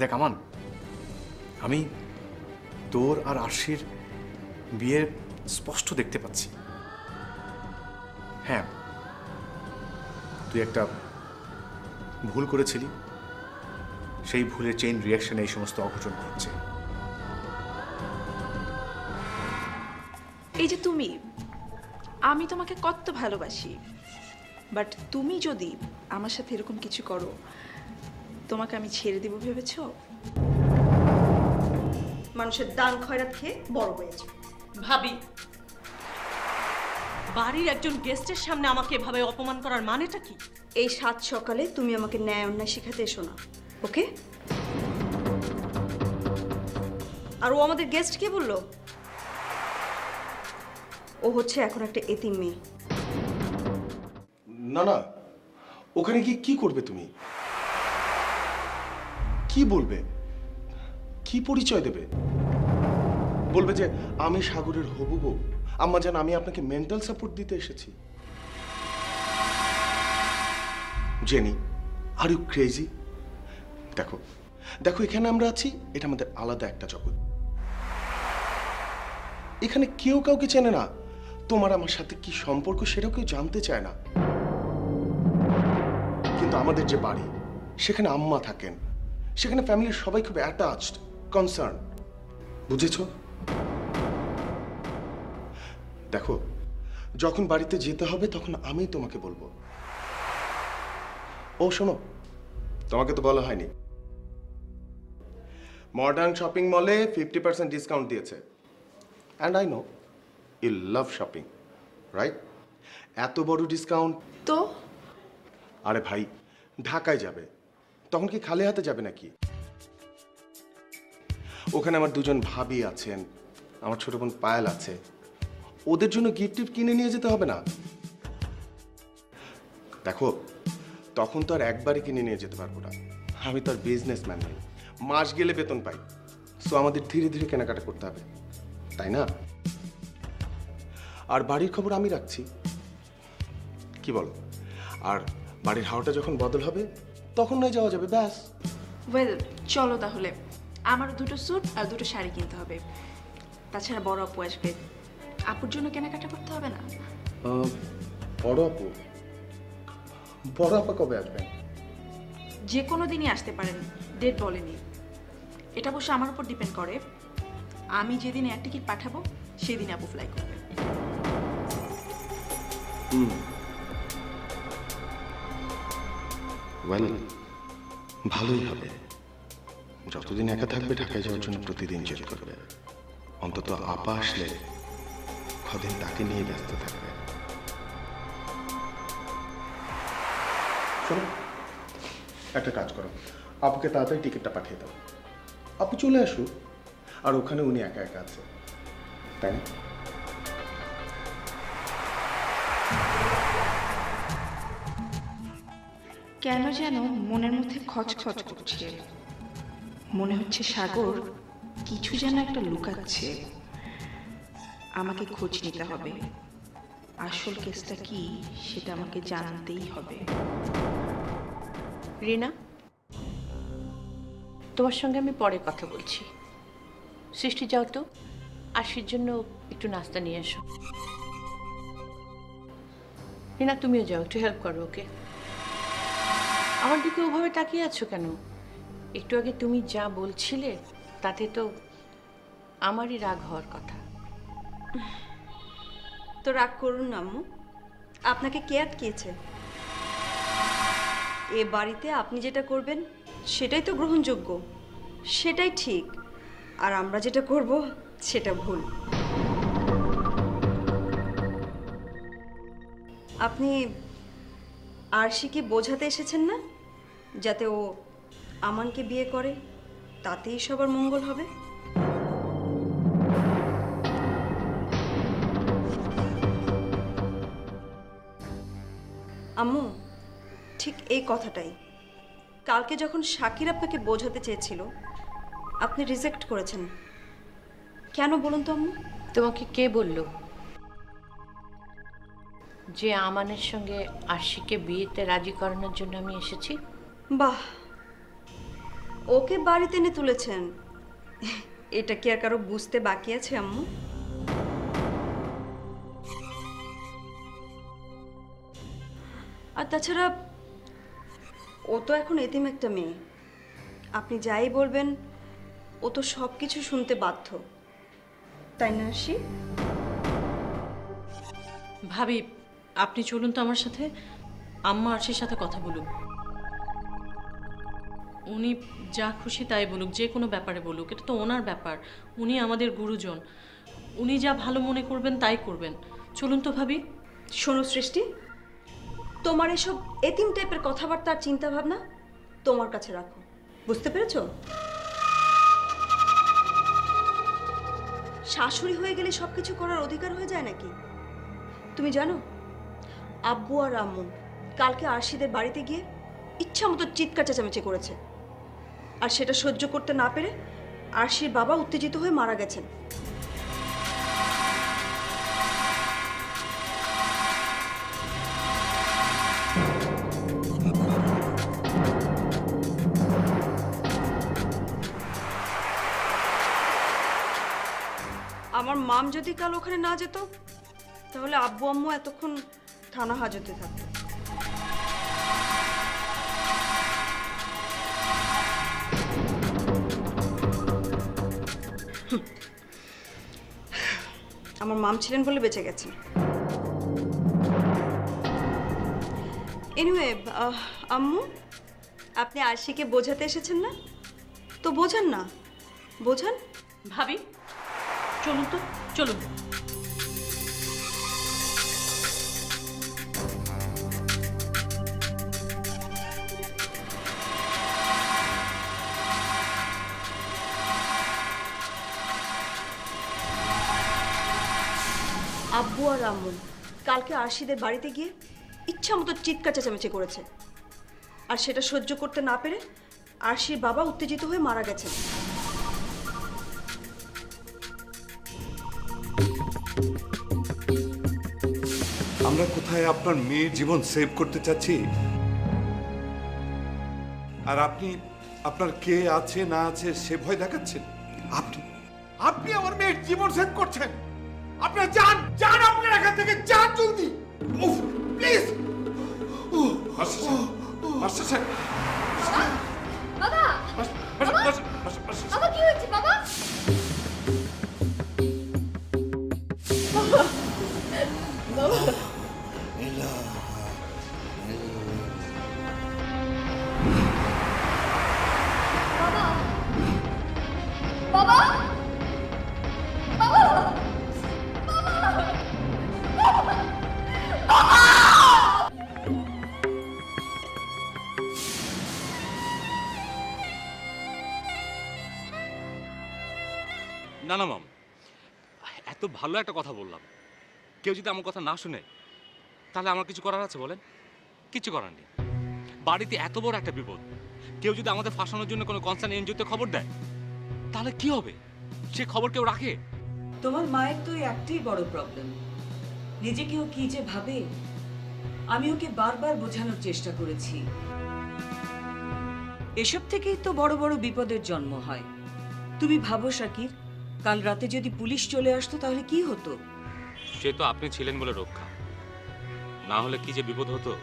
দেখ, আমান, আমি তোর আর আরশির বিয়ে স্পষ্ট দেখতে পাচ্ছি। হ্যাঁ তুই একটা ভুল করেছিলি। সেই ভুলের চেইন রিয়াকশনে এই সমস্ত অঘটন ঘটছে। এই যে তুমি, আমি তোমাকে কত ভালোবাসি বাট তুমি যদি আমার সাথে এরকম কিছু করো তোমাকে আমি ছেড়ে দিব ভেবেছ? মানুষের দান খয়রাত খেয়ে বড় হয়েছে ভাবি বাড়ির একজন গেস্টের সামনে আমাকে এভাবে অপমান করার মানেটা কি? এই সাত সকালে তুমি আমাকে ন্যায় অন্যায় শেখাতে এসো না ওকে? আর ও আমাদের গেস্ট কে বলল? ও হচ্ছে এখন একটা এতিম মেয়ে। না না ওখানে গিয়ে কি করবে তুমি? কি বলবে? কি পরিচয় দেবে? বলবে যে, আমি সাগরের হবু বউ আম্মা জান, আমি আপনাকে মেন্টাল সাপোর্ট দিতে এসেছি। জেনি আর ইউ ক্রেজি দেখো দেখো, এখানে আমরা আছি, এটা আমাদের আলাদা একটা জগৎ। এখানে কেউ কাউকে চেনে না। তোমার আমার সাথে কি সম্পর্ক সেটাও কেউ জানতে চায় না। কিন্তু আমাদের যে বাড়ি, সেখানে আম্মা থাকেন। সেখানে ফ্যামিলির সবাই খুব অ্যাটাচড কনসার্ন বুঝেছ? দেখো যখন বাড়িতে যেতে হবে তখন আমি তোমাকে বলব। ও শোনো তোমাকে তো বলা হয়নি। মডার্ন শপিং মলে ফিফটি পার্সেন্ট ডিসকাউন্ট দিয়েছে। And I know you love shopping right এত বড় ডিসকাউন্ট তো? আরে ভাই ঢাকায় যাবে। তখন কি খালি হাতে যাবে নাকি? ওখানে আমার দুজন ভাবি আছেন, আমার ছোট বোন পায়েল আছে। ওদের জন্য গিফট টিফট কিনে নিয়ে যেতে হবে না? দেখো, তখন তো আর একবারই কিনে নিয়ে যেতে পারব না। আমি তো আর বিজনেসম্যান নই, মাস গেলে বেতন পাই। সো আমাদের ধীরে ধীরে কেনাকাটা করতে হবে, তাই না? আর বাড়ির খবর আমি রাখছি। কি বলো? আর বাড়ির হাওয়াটা যখন বদল হবে তখন নয় যাওয়া যাবে ব্যাস। ওয়েল চলো তাহলে। আমারও দুটো স্যুট আর দুটো শাড়ি কিনতে হবে। তাছাড়া বড় আপু আসবে। আপুর জন্য কেনাকাটা করতে হবে না? বড় আপু? বড় আপা কবে আসবেন? যে কোনো দিনই আসতে পারেন ডেট বলেনি। এটা অবশ্য আমার উপর ডিপেন্ড করে। আমি যেদিন এয়ার টিকিট পাঠাবো সেদিন আপু ফ্লাই করবে। ওয়েল ভালোই হবে। যতদিন একা থাকবে, ঢাকায় যাওয়ার জন্য প্রতিদিন জেদ করবে। অন্তত আপা আসলে কদিন তাকে নিয়ে ব্যস্ত থাকবে। শোনো, একটা কাজ করো। আপুকে তাড়াতাড়ি টিকিটটা পাঠিয়ে দাও। আপু চলে আসুক, আর ওখানে উনি একা একা আছে। তাই না? কেন যেন মনের মধ্যে খচখচ করছে। মনে হচ্ছে সাগর কিছু যেন একটা লুকাচ্ছে। আমাকে খোঁজ নিতে হবে। আসল কেসটা কি সেটা আমাকে জানতেই হবে। রিনা, তোমার সঙ্গে আমি পরে কথা বলছি। সৃষ্টি, যাও তো। আশির জন্য একটু নাস্তা নিয়ে এসো। রিনা, তুমিও যাও, একটু হেল্প করো ওকে। আমার দিকে ওভাবে তাকিয়ে আছো কেন? একটু আগে তুমি যা বলছিলে, তাতে তো আমারই রাগ হওয়ার কথা। তো রাগ করুন না, আম্মু। আপনাকে কে আটকিয়েছে? এ বাড়িতে আপনি যেটা করবেন, সেটাই তো গ্রহণযোগ্য। সেটাই ঠিক। আর আমরা যেটা করব, সেটা ভুল। আপনি আরশিকে বোঝাতে এসেছেন না? যাতে ও আমানকে বিয়ে করে, তাতেই সবার মঙ্গল হবে। আম্মু, ঠিক এই কথাটাই। কালকে যখন শাকির আপনাকে বোঝাতে চেয়েছিল, আপনি রিজেক্ট করেছেন। কেন বলুন তো আম্মু? তোমাকে কে বলল যে আমানের সঙ্গে আশিকে বিয়েতে রাজি করানোর জন্য আমি এসেছি? বাহ। ওকে বাড়িতে এনে তুলেছেন। এটা কি আর কারও বুঝতে বাকি আছে, আম্মু? আর তাছাড়া, ও তো এখন এতিম একটা মেয়ে। আপনি যাই বলবেন, ও তো সব কিছু শুনতে বাধ্য। তাই না আশি ভাবি, আপনি চলুন তো আমার সাথে। আম্মা আরশির সাথে কথা বলুক। উনি যা খুশি তাই বলুক, যে কোনো ব্যাপারে বলুক, এটা তো ওনার ব্যাপার, উনি আমাদের গুরুজন। উনি যা ভালো মনে করবেন তাই করবেন। চলুন তো ভাবি। শোনো সৃষ্টি, তোমার এসব এতিম টাইপের কথাবার্তা আর চিন্তা ভাবনা তোমার কাছে রাখো। বুঝতে পেরেছ? শাশুড়ি হয়ে গেলে সব কিছু করার অধিকার হয়ে যায় নাকি? তুমি জানো, আব্বু আর আম্মু কালকে আরশিদের বাড়িতে গিয়ে ইচ্ছা মতো চিৎকার চেঁচামেচি করেছে। আর সেটা সহ্য করতে না পেরে আরশির বাবা উত্তেজিত হয়ে মারা গেছেন। আমার মাম যদি কাল ওখানে না যেত, তাহলে আব্বু আম্মু এতক্ষণ থানা হাজতে থাকতো। আমার মাম ছিলেন বলে বেঁচে গেছেন। এনিওয়ে আম্মু, আপনি আশিকে বোঝাতে এসেছেন না? তো বোঝান না। বোঝান? ভাবি, চলুন তো, চলুন। আম্মু কালকে আরশিদের বাড়িতে গিয়ে ইচ্ছা মতো চিৎকার চেঁচামেচি করেছে। আর সেটা সহ্য করতে না পেরে আরশির বাবা উত্তেজিত হয়ে মারা গেছেন। আমরা কোথায় আপনার মেয়ের জীবন সেভ করতে চাচ্ছি? আর আপনি, আপনার কে আছে, না আছে, সে ভয় দেখাচ্ছেন? আপনি আপনি আমার মেয়ের জীবন সেভ করছেন! আপনার যান যান আপনার এখান থেকে যান জলদি। উফ প্লিজ মাস্টার স্যার বাবা। বাবা কি হয়েছে বাবা বাবা ভালো একটা কথা বললাম। কেউ যদি আমার কথা না শুনে, তাহলে আমার কিছু করার আছে বলেন? কিছু করার নেই। বাড়িতে এত বড় একটা বিপদ। কেউ যদি আমাদের ফাঁসানোর জন্য কোনো কনসার্ন এনজিওতে খবর দেয়, তাহলে কি হবে? সে খবর কেউ রাখে? তোমার মায়ের তো একটাই বড় প্রবলেম নিজেকেও কি যে ভাবে? আমি ওকে বারবার বোঝানোর চেষ্টা করেছি। এসব থেকেই তো বড় বড় বিপদের জন্ম হয়। তুমি ভাবো, শাকির কাল রাতে যদি পুলিশ চলে আসতো তাহলে কি হতো? সে তো আপনি ছিলেন বলে রক্ষা। না হলে কি যে বিপদ হতো?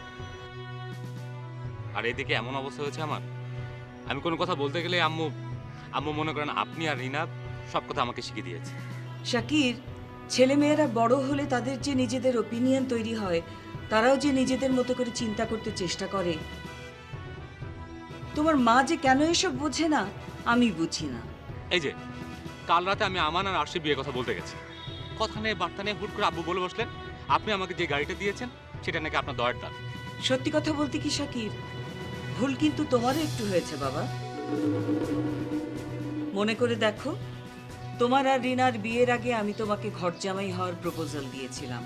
আর এদিকে এমন অবস্থা হয়েছে আমার। আমি কোনো কথা বলতে গেলে আম্মু আম্মু মনে করেন আপনি আর রিনা সব কথা আমাকে শিখিয়ে দিয়েছে। শাকির ছেলেমেয়েরা বড় হলে তাদের যে নিজেদের ওপিনিয়ন তৈরি হয় তারাও যে নিজেদের মতো করে চিন্তা করতে চেষ্টা করে। তোমার মা যে কেন এসব বোঝে না আমি বুঝি না। এই যে কাল রাতে আমি আমান আর আরশি বিয়ের কথা বলতে গেছি। কথা নেই বার্তা নেই হুট করে আব্বু বলে বসলেন, আপনি আমাকে যে গাড়িটা দিয়েছেন, সেটা নাকি আপনার দয়ের দাম সত্যি কথা বলতে কি, শাকির? ভুল কিন্তু তোমারও একটু হয়েছে, বাবা। মনে করে দেখো, তোমার আর রিনার বিয়ের আগে আমি তোমাকে ঘর জামাই হওয়ার প্রপোজাল দিয়েছিলাম।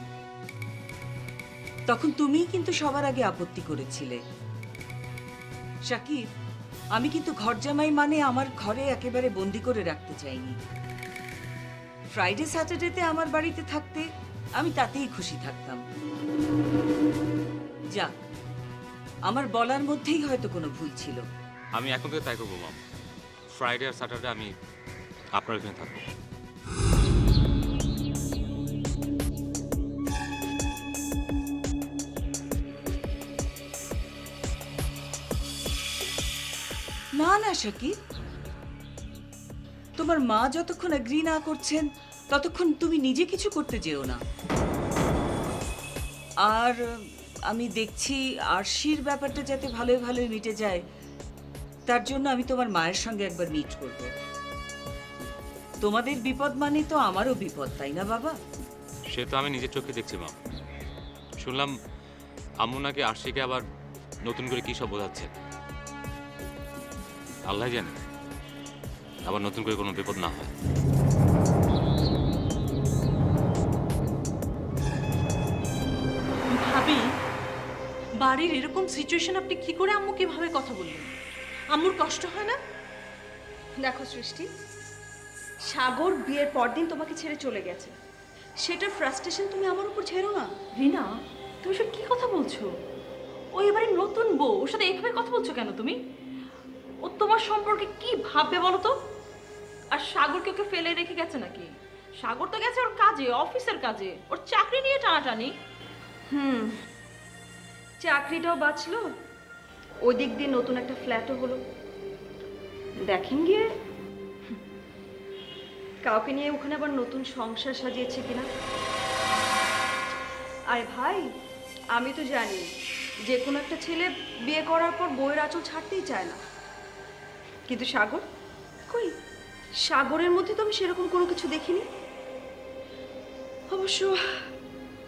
তখন তুমিই কিন্তু সবার আগে আপত্তি করেছিলে। শাকির আমি কিন্তু ঘর জামাই মানে আমার ঘরে একেবারে বন্দি করে রাখতে চাইনি। ফ্রাইডে স্যাটারডেতে আমার বাড়িতে থাকতে আমি তাতেই খুশি থাকতাম। যা, আমার বলার মধ্যেই হয়তো কোনো ভুল ছিল। আমি এখন থেকে তাই করব, মাম। ফ্রাইডে আর স্যাটারডে আমি আপনার এখানে থাকব। না না শাকিব তোমার মা যতক্ষণ এগ্রি না করছেন, ততক্ষণ তুমি নিজে কিছু করতে যেও না। আর আমি দেখছি আরশির ব্যাপারটা যাতে ভালোই ভালোই মিটে যায়, তার জন্য আমি তোমার মায়ের সঙ্গে একবার মিট করব। তোমাদের বিপদ মানে তো আমারও বিপদ, তাই না বাবা? সে তো আমি নিজের চোখে দেখছি, মা। শুনলাম আম্মু নাকি আরশিকে আবার নতুন করে কী সব বোঝাচ্ছে। আল্লাহ জানে। আবার নতুন করে কোনো বিপদ না হয়। ভাবি বাড়ির এরকম সিচুয়েশন আপনি কি করে আম্মুকে ভাবে কথা বললেন? আম্মুর কষ্ট হয় না? দেখো সৃষ্টি সাগর বিয়ের পরদিন তোমাকে ছেড়ে চলে গেছে। সেটার ফ্রাস্ট্রেশন তুমি আমার উপর ছেড়ো না। রিনা তুমি সব কি কথা বলছো? ও এবারে নতুন বউ ওর সাথে এইভাবে কথা বলছো কেন তুমি? ও তোমার সম্পর্কে কি ভাববে বলো তো? আর সাগরকে ওকে ফেলে রেখে গেছে নাকি? সাগর তো গেছে ওর কাজে, অফিসের কাজে। ওর চাকরি নিয়ে টানাটানি। হুম। চাকরিটাও বাঁচলো ওই দিক দিয়ে নতুন একটা ফ্ল্যাটও হলো। দেখেন গিয়ে। কাউকে নিয়ে ওখানে আবার নতুন সংসার সাজিয়েছে কিনা? আরে ভাই, আমি তো জানি, যে কোনো একটা ছেলে বিয়ে করার পর বইয়ের আঁচল ছাড়তেই চায় না। কিন্তু সাগর? কই? সাগরের মধ্যে তো আমি সেরকম কোনো কিছু দেখিনি। অবশ্য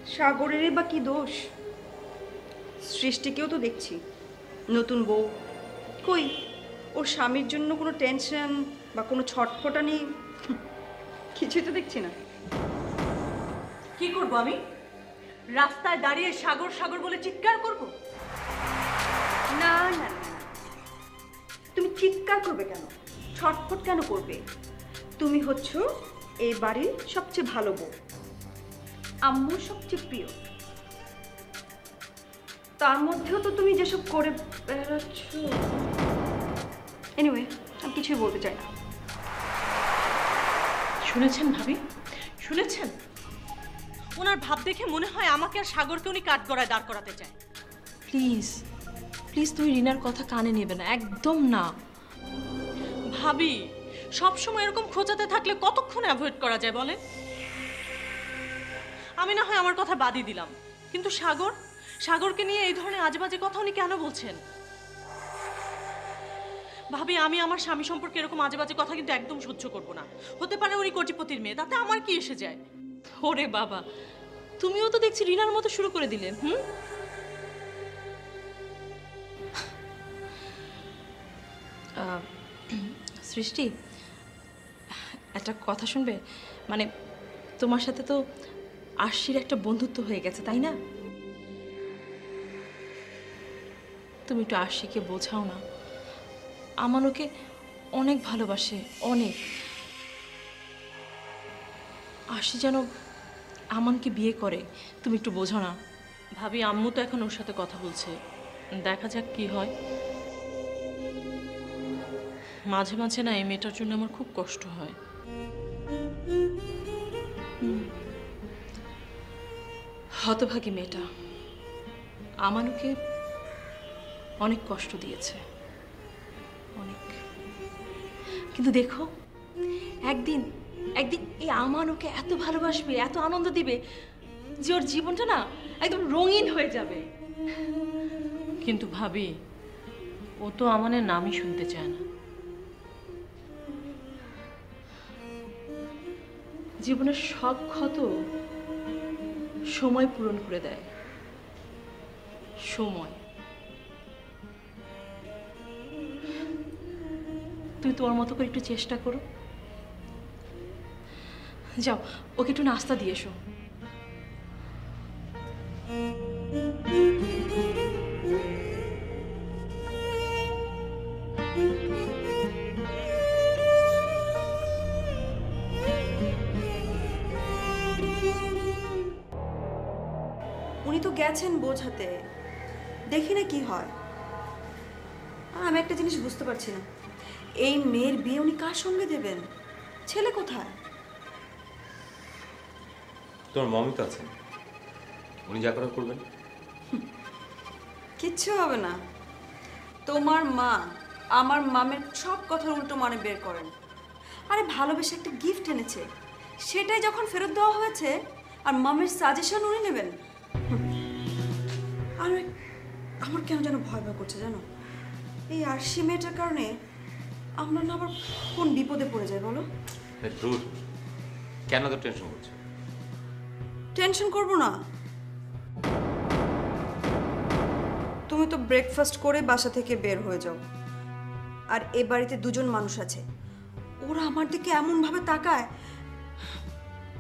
সাগরেরই বা কি দোষ? সৃষ্টিকেও তো দেখছি। নতুন বউ। কই? ওর স্বামীর জন্য কোনো টেনশন বা কোনো ছটফটানি? কিছুই তো দেখছি না। কি করব আমি? রাস্তায় দাঁড়িয়ে সাগর সাগর বলে চিৎকার করব? না না। চিৎকার করবে কেন? ছটফট কেন করবে? তুমি হচ্ছ এই বাড়ির সবচেয়ে ভালো বউ। আম্মুর সবচেয়ে প্রিয়। তার মধ্যেও তো তুমি যেসব করে বেড়াচ্ছ। এনিওয়ে আমি কিছুই বলতে চাই না। শুনেছেন ভাবি? শুনেছেন? ওনার ভাব দেখে মনে হয় আমাকে আর সাগরকে উনি কাঠগড়ায় দাঁড় করাতে চায়। প্লিজ প্লিজ তুমি রিনার কথা কানে নেবে না, একদম না। ভাবি, সবসময় এরকম খোঁচাতে থাকলে কতক্ষণ অ্যাভয়েড করা যায় বলেন? আমি না হয় আমার কথা বাদই দিলাম। কিন্তু সাগর, সাগরকে নিয়ে এই ধরনের আজেবাজে কথা উনি কেন বলছেন? ভাবি, আমি আমার স্বামী সম্পর্কে এরকম আজেবাজে কথা কিন্তু একদম সহ্য করব না। হতে পারে উনি কোটিপতির মেয়ে, তাতে আমার কি এসে যায়? ওরে বাবা, তুমিও তো দেখছি রিনার মতো শুরু করে দিলে, হুম? সৃষ্টি, একটা কথা শুনবে? মানে তোমার সাথে তো আশির একটা বন্ধুত্ব হয়ে গেছে, তাই না? তুমি একটু আশিকে বোঝাও না। আমার ওকে অনেক ভালোবাসে, অনেক। আশি যেন আমানকে বিয়ে করে, তুমি একটু বোঝো না। ভাবি, আম্মু তো এখন ওর সাথে কথা বলছে। দেখা যাক কি হয়। মাঝে মাঝে না এই মেয়েটার জন্য আমার খুব কষ্ট হয়। হতভাগী মেয়েটা। আমানুকে অনেক কষ্ট দিয়েছে। অনেক। কিন্তু দেখো, একদিন একদিন এই আমানুকে এত ভালোবাসবে, এত আনন্দ দিবে যে ওর জীবনটা না একদম রঙিন হয়ে যাবে। কিন্তু ভাবি, ও তো আমানের নামই শুনতে চায় না। জীবনের সব ক্ষত সময় পূরণ করে দেয়। সময়। তুমি তোমার মতো করে একটু চেষ্টা করো। যাও, ওকে একটু নাস্তা দিয়ে এসো। গেছেন বোঝাতে। দেখি না কি হয়। আমি একটা জিনিস বুঝতে পারছি না। এই মেয়ের বিয়ে উনি কার সঙ্গে দেবেন? ছেলে কোথায়? তোমার মমি তো আছেন। উনি যা করার করবেন। কিচ্ছু হবে না। তোমার মা আমার মামের সব কথার উল্টো মানে বের করেন। আরে ভালোবেসে একটা গিফট এনেছে। সেটাই যখন ফেরত দেওয়া হয়েছে আর মামের সাজেশন উনি নেবেন। আর ওই- আমার কেন যেন ভয় ভয় করছে জানো? এই আরশি মেয়েটার কারণে আমরা না আবার কোন বিপদে পড়ে যায় বলো? কেন তো টেনশন করছ? টেনশন করব না। তুমি তো ব্রেকফাস্ট করে বাসা থেকে বের হয়ে যাও। আর এ বাড়িতে দুজন মানুষ আছে। ওরা আমার দিকে এমনভাবে তাকায়।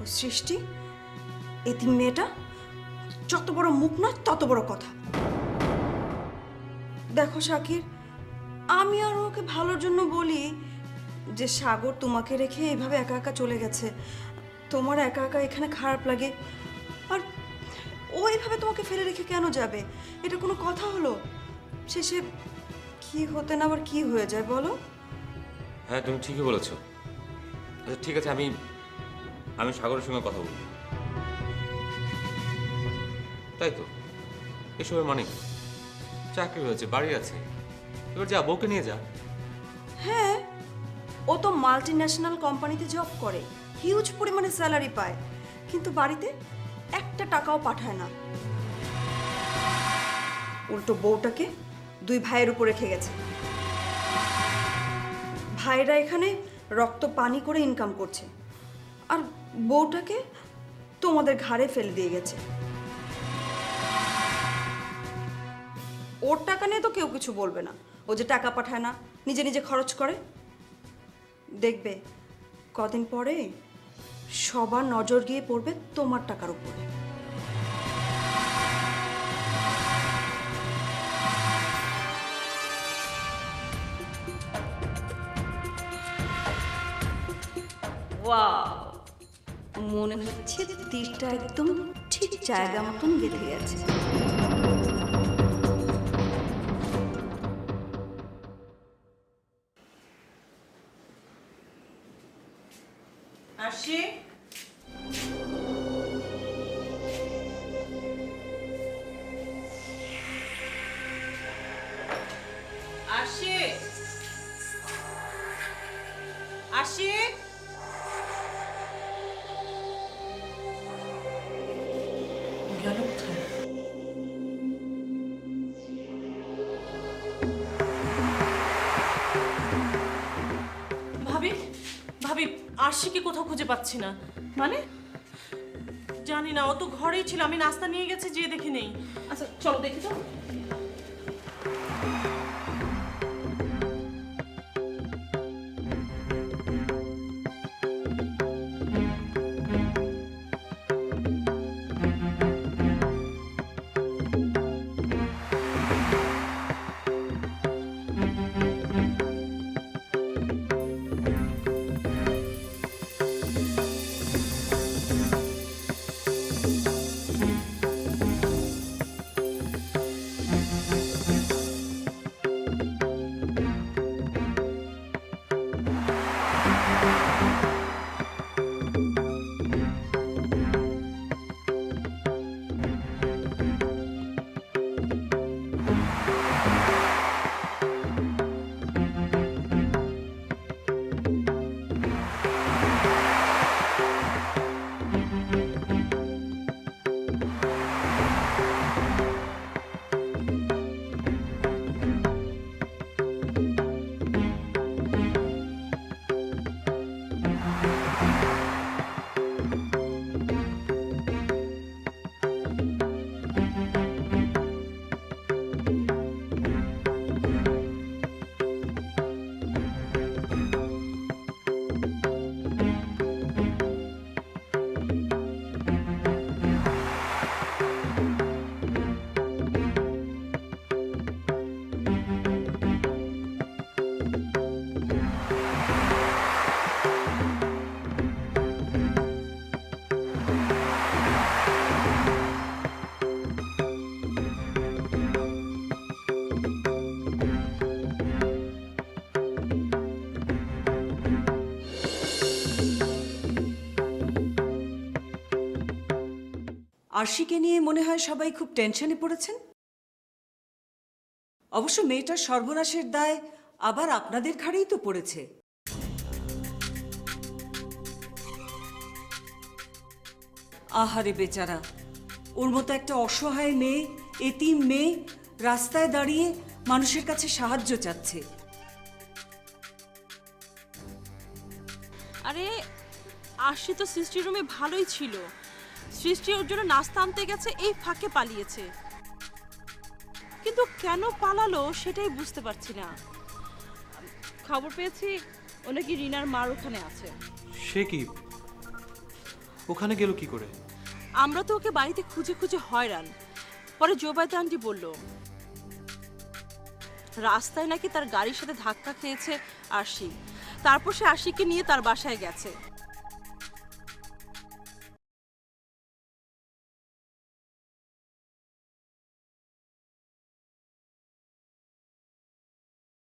ও সৃষ্টি? এতিম মেয়েটা? যত বড় মুখ না তত বড় কথা। দেখো শাকির, আমি আর ওকে ভালোর জন্য বলি যে, সাগর তোমাকে রেখে এইভাবে একা একা চলে গেছে। তোমার একা একা এখানে খারাপ লাগে। আর ও এইভাবে তোমাকে ফেলে রেখে কেন যাবে? এটা কোনো কথা হলো? শেষে কি হতে না আবার কি হয়ে যায় বলো? হ্যাঁ তুমি ঠিকই বলেছ। আচ্ছা ঠিক আছে, আমি আমি সাগরের সঙ্গে কথা বলব। তাই তো? এসবের মানে? চাকরি হয়েছে, বাড়ি আছে। এবার যা, বউকে নিয়ে যা। হ্যাঁ ও তো মাল্টি ন্যাশনাল কোম্পানিতে জব করে হিউজ পরিমাণে স্যালারি পায়। কিন্তু বাড়িতে একটা টাকাও পাঠায় না। উল্টো বউটাকে দুই ভাইয়ের উপর রেখে গেছে। ভাইরা এখানে রক্ত পানি করে ইনকাম করছে। আর বউটাকে তোমাদের ঘাড়ে ফেলে দিয়ে গেছে। ওর টাকা নিয়ে তো কেউ কিছু বলবে না। ও যে টাকা পাঠায় না, নিজে নিজে খরচ করে। দেখবে, কদিন পরে সবার নজর গিয়ে পড়বে তোমার টাকার উপরে। মনে হচ্ছে তীরটা একদম ঠিক জায়গা মতন গেঁথে গেছে। গেল কোথায় ভাবি ভাবি আরশিকে কোথাও খুঁজে পাচ্ছি না। মানে? জানি না ও তো ঘরেই ছিল আমি নাস্তা নিয়ে গেছি যেয়ে দেখি নেই। আচ্ছা চলো দেখি তো। আরশিকে নিয়ে মনে হয় সবাই খুব টেনশনে পড়েছেন? অবশ্য মেয়েটার সর্বনাশের দায় আবার আপনাদের ঘাড়েই তো পড়েছে। আহারে বেচারা, ওর মতো একটা অসহায় মেয়ে, এতিম মেয়ে রাস্তায় দাঁড়িয়ে মানুষের কাছে সাহায্য চাচ্ছে। আরে, আশি তো সৃষ্টি রুমে ভালোই ছিল। সৃষ্টি ওর জন্য নাস্তা আনতে গেছে এই ফাঁকে পালিয়েছে। কিন্তু কেন পালালো সেটাই বুঝতে পারছি না। খবর পেয়েছি ও নাকি রিনার মার ওখানে আছে। সে কি? ওখানে গেল কি করে? আমরা তো ওকে বাড়িতে খুঁজে খুঁজে হয়রান। পরে জোবাইতে আন্টি বলল রাস্তায় নাকি তার গাড়ির সাথে ধাক্কা খেয়েছে আশি তারপর সে আশিকে নিয়ে তার বাসায় গেছে।